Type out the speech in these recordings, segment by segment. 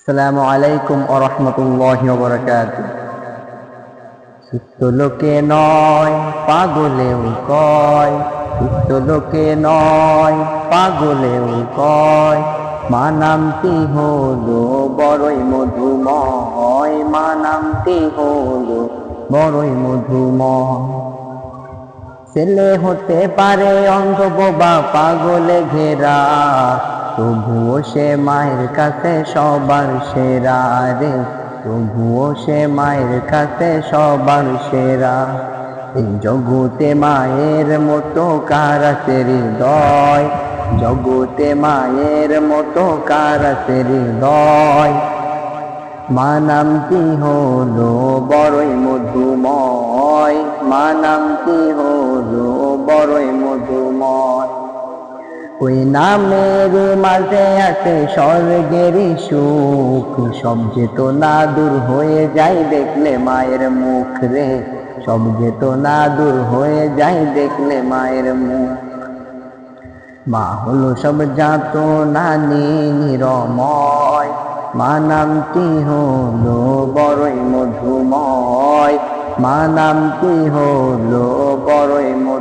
আসসালামু আলাইকুম ও রহমতুল্লাহ বরকাত সুস্থ লোকে নয়, পাগলেও কয়। সুস্থ লোকে নয়, পাগলেও কয়। মা নামটি হলো বড়ই মধুময়। মা নামটি হলো বড়ই মধুময়। ছেলে হতে পারে অন্ধ বোবা, পাগলে ঘেরা। তবুও সে মায়ের কাছে সবার সেরা রে। তবুও সে মায়ের কাছে সবার সেরা। এই জগতে মায়ের মতো কার আছে হৃদয়? জগতে মায়ের মতো কার আছে হৃদয়? মা নামটি হলো বড়ই মধুময়। মা নামটি হলো বড়ই মধুময়। ওই নামের মাঝে আছে স্বর্গের সুখ। সব না দূর হয়ে যায় দেখলে মায়ের মুখ রে। সব না দূর হয়ে যায় দেখলে মায়ের মুখ। মা হলো সব জাত নানি নিরময়। মা নামটি হলো বড়ই মধুময়। মা নামটি হলো বড়ই মধুময়।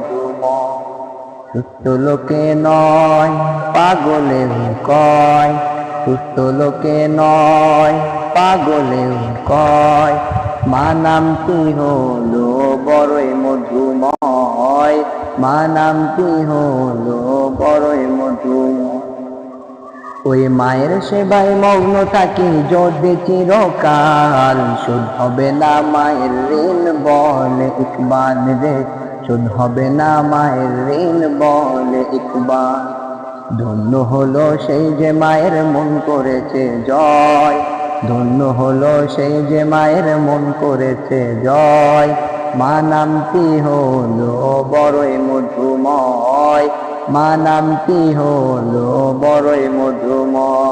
সুস্থ লোকে নয় পাগলে কয়। সুস্থ লোকে নয় পাগলে কয়। মা নামটি হলো বড়ই মধুময়। মা নামটি হলো বড়ই মধুময়। ওই মায়ের সেবায় মগ্ন থাকি যদি চিরকাল। শুধ হবে না মায়ের ঋণ বলে ইকবাল রে। শুধ হবে না মায়ের ঋণ, বলে ইকবাল। ধন্য হলো সেই যে মায়ের মন করেছে জয়। ধন্য হলো সেই যে মায়ের মন করেছে জয়। মা নামটি হলো বড়ই মধুময়। মা নামটি হলো বড়ই মধুময়।